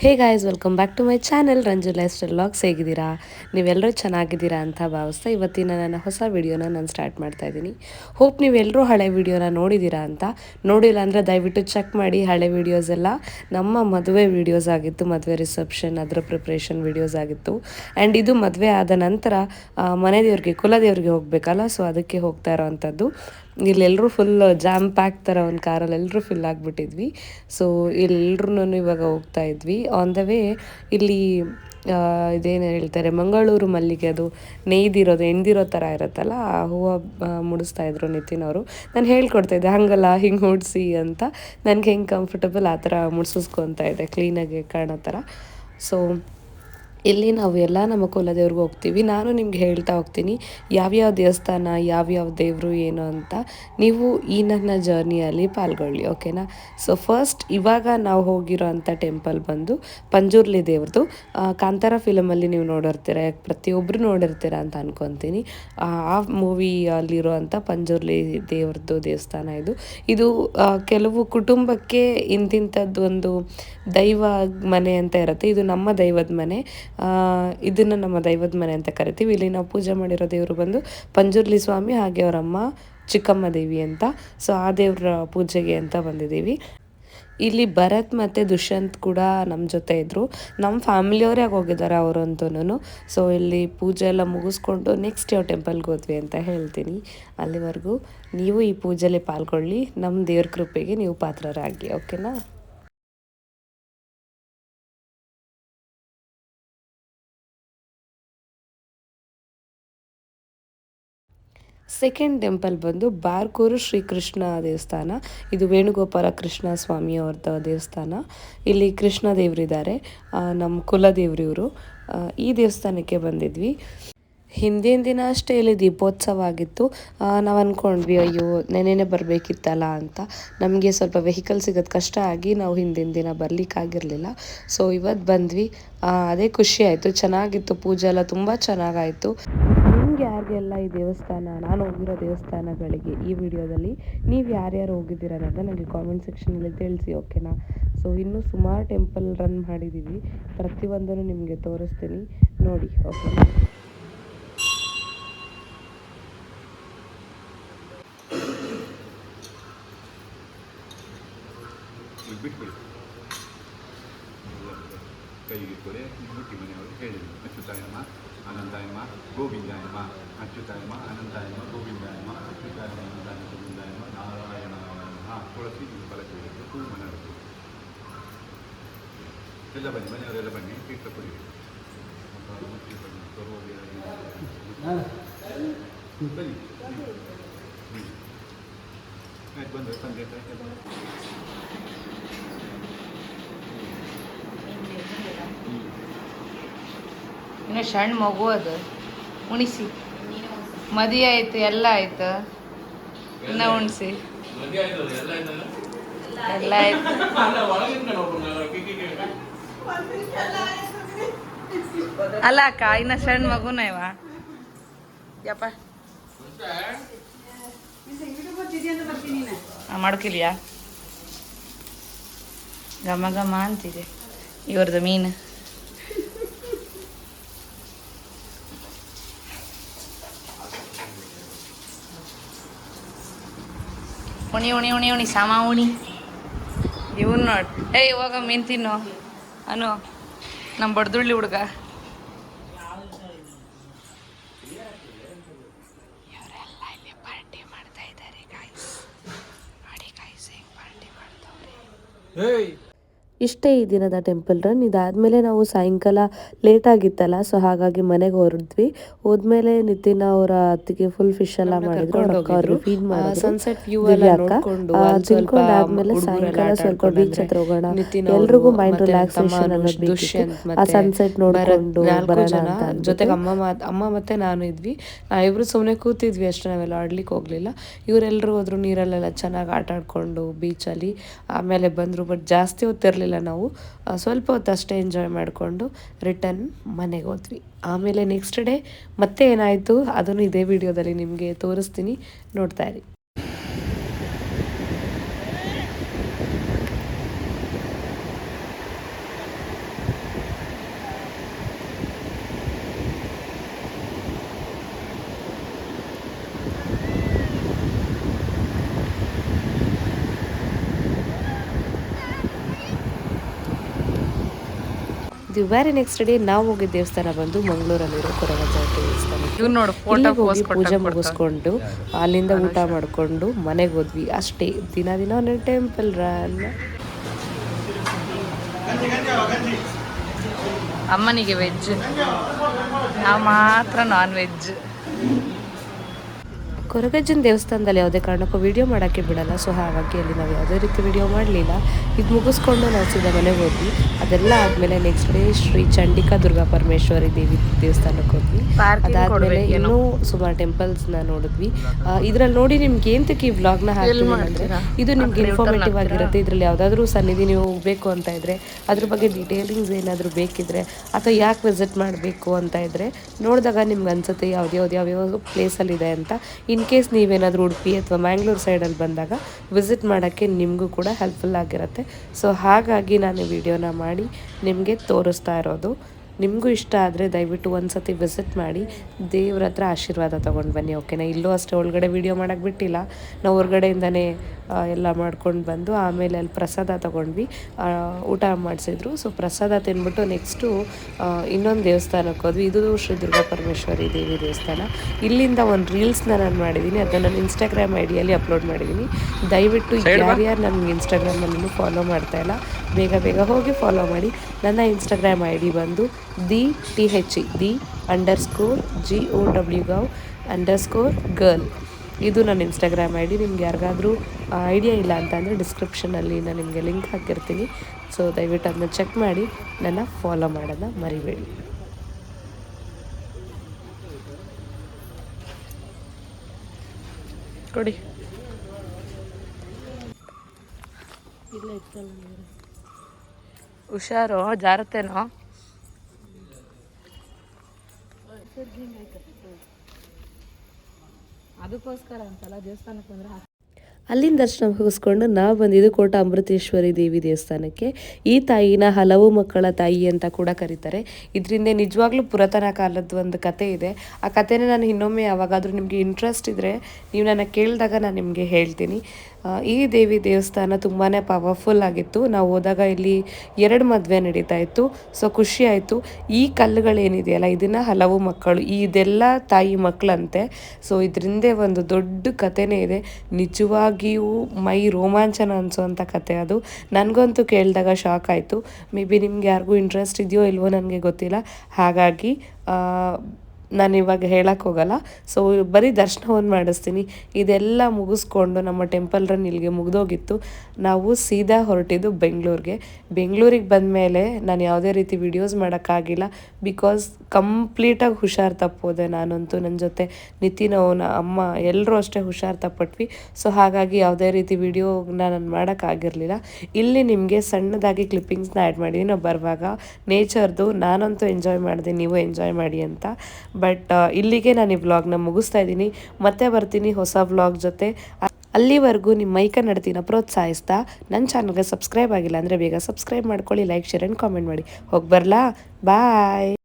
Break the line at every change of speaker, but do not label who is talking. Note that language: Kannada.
Hey guys welcome back to my channel Ranju lifestyle logs ಹೇಗಿದ್ದೀರಾ? ನೀವೆಲ್ಲರೂ ಚೆನ್ನಾಗಿದ್ದೀರಾ ಅಂತ ಭಾವಿಸ್ತಾ ಇವತ್ತಿನ ನನ್ನ ಹೊಸ ವೀಡಿಯೋನ ನಾನು ಸ್ಟಾರ್ಟ್ ಮಾಡ್ತಾ ಇದ್ದೀನಿ. ಹೋಪ್ ನೀವೆಲ್ಲರೂ ಹಳೆ ವಿಡಿಯೋನ ನೋಡಿದ್ದೀರಾ ಅಂತ. ನೋಡಿಲ್ಲ ಅಂದರೆ ದಯವಿಟ್ಟು ಚೆಕ್ ಮಾಡಿ ಹಳೆ ವಿಡಿಯೋಸ್ ಎಲ್ಲ. ನಮ್ಮ ಮದುವೆ ವಿಡಿಯೋಸ್ ಆಗಿತ್ತು, ಮದುವೆ ರಿಸೆಪ್ಷನ್ ಅದರ ಪ್ರಿಪ್ರೇಷನ್ ವಿಡಿಯೋಸ್ ಆಗಿತ್ತು. ಆ್ಯಂಡ್ ಇದು ಮದುವೆ ಆದ ನಂತರ ಮನೆ ದೇವ್ರಿಗೆ ಕುಲದೇವ್ರಿಗೆ ಹೋಗಬೇಕಲ್ಲ ಸೊ ಅದಕ್ಕೆ ಹೋಗ್ತಾ ಇರೋವಂಥದ್ದು. ಇಲ್ಲೆಲ್ಲರೂ ಫುಲ್ ಜಾಮ್ ಪ್ಯಾಕ್ ಥರ ಒಂದು ಕಾರಲ್ಲಿ ಎಲ್ಲರೂ ಫಿಲ್ ಆಗಿಬಿಟ್ಟಿದ್ವಿ. ಸೊ ಎಲ್ಲರೂ ಇವಾಗ ಹೋಗ್ತಾ ಇದ್ವಿ. ಆನ್ ದ ವೇ ಇಲ್ಲಿ ಇದೇನು ಹೇಳ್ತಾರೆ, ಮಂಗಳೂರು ಮಲ್ಲಿಗೆ ಅದು ನೇಯ್ದಿರೋದು ಎಂದಿರೋ ಥರ ಇರುತ್ತಲ್ಲ, ಆ ಹೂವು ಮುಡಿಸ್ತಾ ಇದ್ರು ನಿತಿನ್ ಅವರು. ನಾನು ಹೇಳ್ಕೊಡ್ತಾ ಇದ್ದೆ, ಹಂಗಲ್ಲ, ಹಿಂಗೆ ಮುಡಿಸಿ ಅಂತ. ನನಗೆ ಹೆಂಗೆ ಕಂಫರ್ಟಬಲ್ ಆ ಥರ ಮುಡಿಸ್ಕೊತಾ ಇದ್ದೆ ಕ್ಲೀನಾಗಿ ಕಾಣೋ ಥರ ಸೊ ಇಲ್ಲಿ ನಾವು ಎಲ್ಲ ನಮ್ಮ ಕುಲದೇವ್ರಿಗೆ ಹೋಗ್ತೀವಿ. ನಾನು ನಿಮ್ಗೆ ಹೇಳ್ತಾ ಹೋಗ್ತೀನಿ, ಯಾವ್ಯಾವ ದೇವಸ್ಥಾನ, ಯಾವ್ಯಾವ ದೇವರು ಏನು ಅಂತ ನೀವು ಈ ನನ್ನ ಜರ್ನಿಯಲ್ಲಿ ಪಾಲ್ಗೊಳ್ಳಿ ಓಕೆನಾ ಸೊ ಫಸ್ಟ್ ಇವಾಗ ನಾವು ಹೋಗಿರೋ ಅಂಥ ಟೆಂಪಲ್ ಬಂದು ಪಂಜುರ್ಲಿ ದೇವ್ರದ್ದು ಕಾಂತಾರ ಫಿಲಮಲ್ಲಿ ನೀವು ನೋಡಿರ್ತೀರ ಪ್ರತಿಯೊಬ್ಬರು ನೋಡಿರ್ತೀರ ಅಂತ ಅನ್ಕೊತೀನಿ. ಆ ಮೂವಿಯಲ್ಲಿರುವಂಥ ಪಂಜುರ್ಲಿ ದೇವ್ರದ್ದು ದೇವಸ್ಥಾನ ಇದು. ಇದು ಕೆಲವು ಕುಟುಂಬಕ್ಕೆ ಇಂತಿಂಥದ್ದು ಒಂದು ದೈವ ಮನೆ ಅಂತ ಇರುತ್ತೆ. ಇದು ನಮ್ಮ ದೈವದ ಮನೆ. ಇದನ್ನ ನಮ್ಮ ದೈವದ ಮನೆ ಅಂತ ಕರಿತೀವಿ. ಇಲ್ಲಿ ನಾವು ಪೂಜೆ ಮಾಡಿರೋ ದೇವರು ಬಂದು ಪಂಜುರ್ಲಿ ಸ್ವಾಮಿ ಹಾಗೆ ಅವರಮ್ಮ ಚಿಕ್ಕಮ್ಮ ದೇವಿ ಅಂತ. ಸೊ ಆ ದೇವರ ಪೂಜೆಗೆ ಅಂತ ಬಂದಿದ್ದೀವಿ. ಇಲ್ಲಿ ಭರತ್ ಮತ್ತು ದುಷ್ಯಂತ್ ಕೂಡ ನಮ್ಮ ಜೊತೆ ಇದ್ದರು ನಮ್ಮ ಫ್ಯಾಮಿಲಿಯವರೇ ಹೋಗಿದ್ದಾರೆ ಅವರಂತೂ ಸೊ ಇಲ್ಲಿ ಪೂಜೆ ಎಲ್ಲ ಮುಗಿಸ್ಕೊಂಡು ನೆಕ್ಸ್ಟ್ ಯಾವ ಟೆಂಪಲ್ಗೆ ಹೋದ್ವಿ ಅಂತ ಹೇಳ್ತೀನಿ. ಅಲ್ಲಿವರೆಗೂ ನೀವು ಈ ಪೂಜೆಯಲ್ಲಿ ಪಾಲ್ಗೊಳ್ಳಿ. ನಮ್ಮ ದೇವ್ರ ಕೃಪೆಗೆ ನೀವು ಪಾತ್ರರಾಗಿ ಓಕೆನಾ ಸೆಕೆಂಡ್ ಟೆಂಪಲ್ ಬಂದು ಬಾರ್ಕೂರು ಶ್ರೀಕೃಷ್ಣ ದೇವಸ್ಥಾನ, ಇದು ವೇಣುಗೋಪಾಲ ಕೃಷ್ಣ ಸ್ವಾಮಿ ಅವ್ರದ್ದು ದೇವಸ್ಥಾನ. ಇಲ್ಲಿ ಕೃಷ್ಣ ದೇವರಿದ್ದಾರೆ ನಮ್ಮ ಕುಲದೇವ್ರು ಇವರು ಈ ದೇವಸ್ಥಾನಕ್ಕೆ ಬಂದಿದ್ವಿ. ಹಿಂದಿನ ದಿನ ಅಷ್ಟೇ ಇಲ್ಲಿ ದೀಪೋತ್ಸವ ಆಗಿತ್ತು. ನಾವು ಅಂದ್ಕೊಂಡ್ವಿ ಅಯ್ಯೋ, ನೆನೆನೆ ಬರಬೇಕಿತ್ತಲ್ಲ ಅಂತ. ನಮಗೆ ಸ್ವಲ್ಪ ವೆಹಿಕಲ್ ಸಿಗೋದು ಕಷ್ಟ ಆಗಿ ನಾವು ಹಿಂದಿನ ದಿನ ಬರಲಿಕ್ಕಾಗಿರಲಿಲ್ಲ ಸೊ ಇವತ್ತು ಬಂದ್ವಿ. ಅದೇ ಖುಷಿ ಆಯಿತು. ಚೆನ್ನಾಗಿತ್ತು. ಪೂಜೆ ಎಲ್ಲ ತುಂಬ ಚೆನ್ನಾಗಾಯಿತು. ನಿಮ್ಗೆ ಯಾರಿಗೆಲ್ಲ ಈ ದೇವಸ್ಥಾನ, ನಾನು ಹೋಗಿರೋ ದೇವಸ್ಥಾನಗಳಿಗೆ ಈ ವಿಡಿಯೋದಲ್ಲಿ ನೀವು ಯಾರ್ಯಾರು ಹೋಗಿದ್ದೀರ ಅನ್ನೋದನ್ನ ನನಗೆ ಕಾಮೆಂಟ್ ಸೆಕ್ಷನಲ್ಲಿ ತಿಳಿಸಿ ಓಕೆನಾ ಸೊ ಇನ್ನೂ ಸುಮಾರು ಟೆಂಪಲ್ ರನ್ ಮಾಡಿದ್ದೀವಿ ಪ್ರತಿಯೊಂದನ್ನು ನಿಮಗೆ ತೋರಿಸ್ತೀನಿ. ನೋಡಿ ಓಕೆನಾ
ಇಲ್ಲಿ ಬಿಟ್ಬಿಡಿ ಕೈಗೆ ಕೊಡೆ ಮುಟ್ಟಿ ಮನೆಯವರು ಹೇಳಿದರು ಅಚ್ಯುತಾಯಮ್ಮ ಅನಂತಾಯಮ್ಮ ಗೋವಿಂದಾಯಮ್ಮ ಅಚ್ಯುತಾಯಮ್ಮ ಅನಂತಾಯಮ್ಮ ಗೋವಿಂದಾಯಮ್ಮ ಅಚ್ಯುತಾಯಮ್ಮ ಅನಂತಾಯ ಗೋವಿಂದಾಯಮ್ಮ ನಾರಾಯಣ ತುಳಸಿ ಇದು ಫಲಕ್ಕೆ ಇಟ್ಟು ಹೂ ಮನರದ್ದು ಎಲ್ಲ ಬನ್ನಿ, ಮನೆಯವರೆಲ್ಲ ಬನ್ನಿ, ತೀರ್ಥ ಮುಟ್ಟಿ ಬನ್ನಿ. ಆಯ್ತು, ಬಂದರೆ ಸಂಜೆ
ಇನ್ನು ಸಣ್ಣ ಮಗು ಅದು. ಉಣಿಸಿ. ಮದಿ ಆಯ್ತು ಎಲ್ಲ ಆಯ್ತು. ಇನ್ನ ಉಣಿಸಿ. ಎಲ್ಲ ಆಯ್ತು. ಅಲ್ಲ ಅಕ್ಕ ಇನ್ನ ಸಣ್ಣ ಮಗುನ ಇವ. ಯಪ್ಪ. ಮಾಡ್ಕಿಲ್ಯಾ ಘಮ ಘಮ ಅಂತಿದೆ. ಇವ್ರದ್ದು ಮೀನು. ಉಣಿ ಉಣಿ ಉಣಿ ಉಣಿ, ಸಾಮ ಉಣಿ. ಇವನ್ ನೋಡಿ. ಏ, ಇವಾಗ ಮೀನ್ ತಿನ್ನು. ಅನು ನಮ್ಮ ಬಡ್ದುಳ್ಳಿ ಹುಡುಗ. ಇವರೆಲ್ಲ
ಇಷ್ಟೇ ಈ ದಿನದ ಟೆಂಪಲ್ ರನ್. ಇದಾದಮೇಲೆ ನಾವು ಸಾಯಂಕಾಲ ಲೇಟ್ ಆಗಿತ್ತಲ್ಲ ಸೊ ಹಾಗಾಗಿ ಮನೆಗೆ ಹೊರದ್ವಿ ಹೋದ್ಮೇಲೆ ನಿತಿನ್ ಅವರ ಅತ್ತಿಗೆ ಫುಲ್ ಫಿಶ್ ಎಲ್ಲ ಮಾಡಿದ್ರು ಅವ್ರಿಗೆ ಫೀಡ್ ಮಾಡಿದ್ರು.
ಸನ್ಸೆಟ್ ವ್ಯೂ ಎಲ್ಲ
ದಿವ್ಯಾ ಅಕ್ಕ.
ನೋಡ್ಕೊಂಡು
ಆ,
ಅಲ್ಲಿ ಸ್ವಲ್ಪ
ತಿನ್ಕೊಂಡಾದ್ಮೇಲೆ
ಹುಡುಗರೆಲ್ಲ
ಸಾಯಂಕಾಲ ಸ್ವಲ್ಪ ಬೀಚ್ ಹತ್ರ ಹೋಗೋಣ. ಎಲ್ರಿಗೂ ಮೈಂಡ್ ರಿಲ್ಯಾಕ್ಸೇಷನ್ ಅನ್ನೋದು ಆ ಸನ್ಸೆಟ್ ನೋಡ್ಕೊಂಡು ಬರೋಣ ಅಂತ
ಜೊತೆಗೆ ಅಮ್ಮ ಮಾತ್- ಅಮ್ಮ ಮತ್ತೆ ನಾನು ಇದ್ವಿ. ನಾವಿಬ್ರು ಸುಮ್ಮನೆ ಕೂತಿದ್ವಿ ಅಷ್ಟೇ ನಾವೆಲ್ಲ ಆಡ್ಲಿಕ್ಕೆ ಹೋಗ್ಲಿಲ್ಲ. ಇವರೆಲ್ಲರೂ ಹೋದ್ರು ನೀರಲ್ಲೆಲ್ಲ ಚೆನ್ನಾಗಿ ಆಟ ಆಡ್ಕೊಂಡು ಬೀಚಲ್ಲಿ ಆಮೇಲೆ ಬಂದ್ರು ಬಟ್ ಜಾಸ್ತಿ ಹೊತ್ತಿರಲಿಲ್ಲ. ನಾವು. ಸ್ವಲ್ಪ ಹೊತ್ತು ಅಷ್ಟೇ ಎಂಜಾಯ್ ಮಾಡಿಕೊಂಡು ರಿಟರ್ನ್ ಮನೆಗೆ ಹೋದ್ವಿ. ಆಮೇಲೆ ನೆಕ್ಸ್ಟ್ ಡೇ ಮತ್ತೆ ಏನಾಯಿತು, ಅದನ್ನು ಇದೇ ವಿಡಿಯೋದಲ್ಲಿ ನಿಮಗೆ ತೋರಿಸ್ತೀನಿ. ನೋಡ್ತಾ ಇರಿ.
ದಿ ವೆರಿ ನೆಕ್ಸ್ಟ್ ಡೇ ನಾವು ಹೋಗಿದ್ದ ದೇವಸ್ಥಾನ ಬಂದು ಮಂಗಳೂರಲ್ಲಿರೋ ಕೊರಗಜ್ಜ ದೇವಸ್ಥಾನ
ಇವ್ನು ನೋಡು ಫೋಟೋ ಪೋಸ್
ಹೋಗಿ ಪೂಜೆ ಮುಗಿಸ್ಕೊಂಡು ಅಲ್ಲಿಂದ ಊಟ ಮಾಡಿಕೊಂಡು ಮನೆಗೆ ಹೋದ್ವಿ. ಅಷ್ಟೇ. ದಿನ ದಿನ ಒಂದೊಂದು ಟೆಂಪಲ್ ರನ್
ಅಮ್ಮನಿಗೆ ವೆಜ್ ನಾವು ಮಾತ್ರ ನಾನ್ ವೆಜ್
ಕೊರಗಜ್ಜನ ದೇವಸ್ಥಾನದಲ್ಲಿ ಯಾವುದೇ ಕಾರಣಕ್ಕೂ ವಿಡಿಯೋ ಮಾಡೋಕ್ಕೆ ಬಿಡಲ್ಲ. ಸೊ ಹಾಗಾಗಿ ಅಲ್ಲಿ ನಾವು ಯಾವುದೇ ರೀತಿ ವಿಡಿಯೋ ಮಾಡಲಿಲ್ಲ. ಇದು ಮುಗಿಸ್ಕೊಂಡು ನಾವು ಸೀದಾ ಮನೆಗೆ ಹೋದ್ವಿ. ಅದೆಲ್ಲ ಆದಮೇಲೆ ನೆಕ್ಸ್ಟ್ ಡೇ ಶ್ರೀ ಚಂಡಿಕಾ ದುರ್ಗಾ ಪರಮೇಶ್ವರಿ ದೇವಿ ದೇವಸ್ಥಾನಕ್ಕೆ ಹೋದ್ವಿ. ಅದಾದಮೇಲೆ. ಇನ್ನೂ ಸುಮಾರು ಟೆಂಪಲ್ಸ್ನ ನೋಡಿದ್ವಿ. ಇದರಲ್ಲಿ ನೋಡಿ ನಿಮ್ಗೆ ಏಂತಕ್ಕೆ ಈ ವ್ಲಾಗ್ನ ಹಾಕಿ ಅಂದರೆ ಇದು ನಿಮ್ಗೆ ಇನ್ಫಾರ್ಮೇಟಿವ್ ಆಗಿರುತ್ತೆ. ಇದರಲ್ಲಿ ಯಾವುದಾದ್ರೂ ಸನ್ನಿಧಿ ನೀವು ಹೋಗಬೇಕು ಅಂತ ಇದ್ರೆ ಅದ್ರ ಬಗ್ಗೆ ಡೀಟೇಲಿಂಗ್ಸ್ ಏನಾದರೂ ಬೇಕಿದ್ರೆ ಅಥವಾ ಯಾಕೆ ವಿಸಿಟ್ ಮಾಡಬೇಕು ಅಂತ ಇದ್ರೆ ನೋಡಿದಾಗ ನಿಮ್ಗೆ ಅನ್ಸುತ್ತೆ ಯಾವ್ದು ಯಾವ್ದು ಯಾವ್ಯಾವ ಪ್ಲೇಸಲ್ಲಿದೆ ಅಂತ. ಇನ್ ಕೇಸ್ ನೀವೇನಾದರೂ ಉಡುಪಿ ಅಥವಾ ಮ್ಯಾಂಗ್ಳೂರ್ ಸೈಡಲ್ಲಿ ಬಂದಾಗ ವಿಸಿಟ್ ಮಾಡೋಕ್ಕೆ ನಿಮಗೂ ಕೂಡ ಹೆಲ್ಪ್ಫುಲ್ ಆಗಿರುತ್ತೆ. ಸೊ ಹಾಗಾಗಿ ನಾನು ವಿಡಿಯೋನ ಮಾಡಿ ನಿಮಗೆ ತೋರಿಸ್ತಾ ಇರೋದು. ನಿಮಗೂ ಇಷ್ಟ ಆದರೆ ದಯವಿಟ್ಟು ಒಂದು ಸತಿ ವಿಸಿಟ್ ಮಾಡಿ. ದೇವ್ರ ಹತ್ರ ಆಶೀರ್ವಾದ ತೊಗೊಂಡು ಬನ್ನಿ, ಓಕೆನಾ? ಇಲ್ಲೂ ಅಷ್ಟೇ ಒಳಗಡೆ ವಿಡಿಯೋ ಮಾಡೋಕ್ಕೆ ಬಿಟ್ಟಿಲ್ಲ. ನಾವು ಹೊರಗಡೆಯಿಂದನೇ ಎಲ್ಲ ಮಾಡ್ಕೊಂಡು ಬಂದು ಆಮೇಲೆ ಅಲ್ಲಿ ಪ್ರಸಾದ ತೊಗೊಂಡ್ವಿ. ಊಟ ಮಾಡಿಸಿದ್ರು. ಸೊ ಪ್ರಸಾದ ತಿಂದ್ಬಿಟ್ಟು ನೆಕ್ಸ್ಟು ಇನ್ನೊಂದು ದೇವಸ್ಥಾನಕ್ಕೆ ಹೋದ್ವಿ. ಇದು ಶ್ರೀ ದುರ್ಗಾ ಪರಮೇಶ್ವರಿ ದೇವಿ ದೇವಸ್ಥಾನ. ಇಲ್ಲಿಂದ ಒಂದು ರೀಲ್ಸ್ನ ನಾನು ಮಾಡಿದ್ದೀನಿ ಅದನ್ನು ನಾನು ಇನ್ಸ್ಟಾಗ್ರಾಮ್ ಐಡಿಯಲ್ಲಿ ಡಿಯಲ್ಲಿ ಅಪ್ಲೋಡ್ ಮಾಡಿದ್ದೀನಿ ದಯವಿಟ್ಟು ಯಾರ್ಯಾರು ನನಗೆ ಇನ್ಸ್ಟಾಗ್ರಾಮಲ್ಲಿ ಫಾಲೋ ಮಾಡ್ತಾ ಇಲ್ಲ ಬೇಗ ಬೇಗ ಹೋಗಿ ಫಾಲೋ ಮಾಡಿ. ನನ್ನ ಇನ್ಸ್ಟಾಗ್ರಾಮ್ ಐ ಡಿ ಬಂದು the T H E the underscore G O W gov underscore girl. ಇದು ನನ್ನ ಇನ್ಸ್ಟಾಗ್ರಾಮ್ ಐ ಡಿ ನಿಮ್ಗೆ ಯಾರಿಗಾದರೂ ಐಡಿಯಾ ಇಲ್ಲ ಅಂತ ಅಂದರೆ ಡಿಸ್ಕ್ರಿಪ್ಷನಲ್ಲಿ ನಾನು ನಿಮಗೆ ಲಿಂಕ್ ಹಾಕಿರ್ತೀನಿ. ಸೊ ದಯವಿಟ್ಟು ಅದನ್ನ ಚೆಕ್ ಮಾಡಿ, ನನ್ನ ಫಾಲೋ ಮಾಡೋದನ್ನ ಮರಿಬೇಡಿ.
ಕೊಡಿ. ಹುಷಾರು ಜಾರತ್ತೇನೋ ಅದಕ್ಕೋಸ್ಕರ ಅಂತಲ್ಲ, ದೇವಸ್ಥಾನಕ್ಕೆ ಬಂದ್ರೆ
ಅಲ್ಲಿಂದ ದರ್ಶನ ಮುಗಿಸ್ಕೊಂಡು ನಾವು ಬಂದಿದ್ದು ಕೋಟ ಅಮೃತೇಶ್ವರಿ ದೇವಿ ದೇವಸ್ಥಾನಕ್ಕೆ. ಈ ತಾಯಿನ ಹಲವು ಮಕ್ಕಳ ತಾಯಿ ಅಂತ ಕೂಡ ಕರೀತಾರೆ. ಇದರಿಂದ ನಿಜವಾಗ್ಲೂ ಪುರಾತನ ಕಾಲದ ಒಂದು ಕತೆ ಇದೆ. ಆ ಕಥೆನ ನಾನು ಇನ್ನೊಮ್ಮೆ ಯಾವಾಗಾದರೂ ನಿಮಗೆ ಇಂಟ್ರೆಸ್ಟ್ ಇದ್ದರೆ ನೀವು ನನ್ನ ಕೇಳಿದಾಗ ನಾನು ನಿಮಗೆ ಹೇಳ್ತೀನಿ. ಈ ದೇವಿ ದೇವಸ್ಥಾನ ತುಂಬಾ ಪವರ್ಫುಲ್ ಆಗಿತ್ತು. ನಾವು ಹೋದಾಗ ಇಲ್ಲಿ ಎರಡು ಮದುವೆ ನಡೀತಾ ಇತ್ತು. ಸೊ ಖುಷಿ ಆಯಿತು. ಈ ಕಲ್ಲುಗಳೇನಿದೆಯಲ್ಲ, ಇದನ್ನು ಹಲವು ಮಕ್ಕಳು ಇದೆಲ್ಲ ತಾಯಿ ಮಕ್ಕಳಂತೆ ಸೊ ಇದರಿಂದೇ ಒಂದು ದೊಡ್ಡ ಕಥೆನೇ ಇದೆ. ನಿಜವಾಗಿಯೂ ಮೈ ರೋಮಾಂಚನ ಅನಿಸೋವಂಥ ಕತೆ ಅದು. ನನಗಂತೂ ಕೇಳಿದಾಗ ಶಾಕ್ ಆಯಿತು. ಮೇ ಬಿ ನಿಮ್ಗೆ ಯಾರಿಗೂ ಇಂಟ್ರೆಸ್ಟ್ ಇದೆಯೋ ಇಲ್ವೋ ನನಗೆ ಗೊತ್ತಿಲ್ಲ. ಹಾಗಾಗಿ ನಾನು ಇವಾಗ ಹೇಳಕ್ಕೆ ಹೋಗಲ್ಲ. ಸೊ ಬರೀ ದರ್ಶನವನ್ನು ಮಾಡಿಸ್ತೀನಿ. ಇದೆಲ್ಲ ಮುಗಿಸ್ಕೊಂಡು ನಮ್ಮ ಟೆಂಪಲ್ ರನ್ ಇಲ್ಲಿಗೆ ಮುಗಿದೋಗಿತ್ತು. ನಾವು ಸೀದಾ ಹೊರಟಿದ್ದು ಬೆಂಗಳೂರಿಗೆ. ಬೆಂಗಳೂರಿಗೆ ಬಂದ ಮೇಲೆ ನಾನು ಯಾವುದೇ ರೀತಿ ವಿಡಿಯೋಸ್ ಮಾಡೋಕ್ಕಾಗಿಲ್ಲ. ಬಿಕಾಸ್ ಕಂಪ್ಲೀಟಾಗಿ ಹುಷಾರು ತಪ್ಪೋದೆ ನಾನಂತೂ ನನ್ನ ಜೊತೆ. ನಿತಿನ್ ಅವನ ಅಮ್ಮ ಎಲ್ಲರೂ ಅಷ್ಟೇ ಹುಷಾರು ತಪ್ಪಟ್ವಿ. ಸೊ ಹಾಗಾಗಿ ಯಾವುದೇ ರೀತಿ ವಿಡಿಯೋನ ನಾನು ಮಾಡೋಕ್ಕಾಗಿರಲಿಲ್ಲ. ಇಲ್ಲಿ ನಿಮಗೆ ಸಣ್ಣದಾಗಿ ಕ್ಲಿಪ್ಪಿಂಗ್ಸ್ನ ಆ್ಯಡ್ ಮಾಡಿದ್ದೀನಿ ನಾವು ಬರುವಾಗ ನೇಚರ್ದು ನಾನಂತೂ ಎಂಜಾಯ್ ಮಾಡಿದೆ. ನೀವು ಎಂಜಾಯ್ ಮಾಡಿ ಅಂತ. ಬಟ್ ಇಲ್ಲಿಗೆ ನಾನು ಈ ವ್ಲಾಗ್ನ ಮುಗಿಸ್ತಾ ಇದ್ದೀನಿ. ಮತ್ತೆ ಬರ್ತೀನಿ ಹೊಸ ವ್ಲಾಗ್ ಜೊತೆ. ಅಲ್ಲಿವರೆಗೂ ನಿಮ್ಮ ಮೈಕ ನಡತಿನ ಪ್ರೋತ್ಸಾಹಿಸ್ತಾ, ನನ್ನ ಚಾನಲ್ಗೆ ಸಬ್ಸ್ಕ್ರೈಬ್ ಆಗಿಲ್ಲ ಅಂದರೆ ಬೇಗ ಸಬ್ಸ್ಕ್ರೈಬ್ ಮಾಡ್ಕೊಳ್ಳಿ ಲೈಕ್ ಶೇರ್ ಆ್ಯಂಡ್ ಕಾಮೆಂಟ್ ಮಾಡಿ. ಹೋಗಿ ಬರಲಾ ಬಾಯ್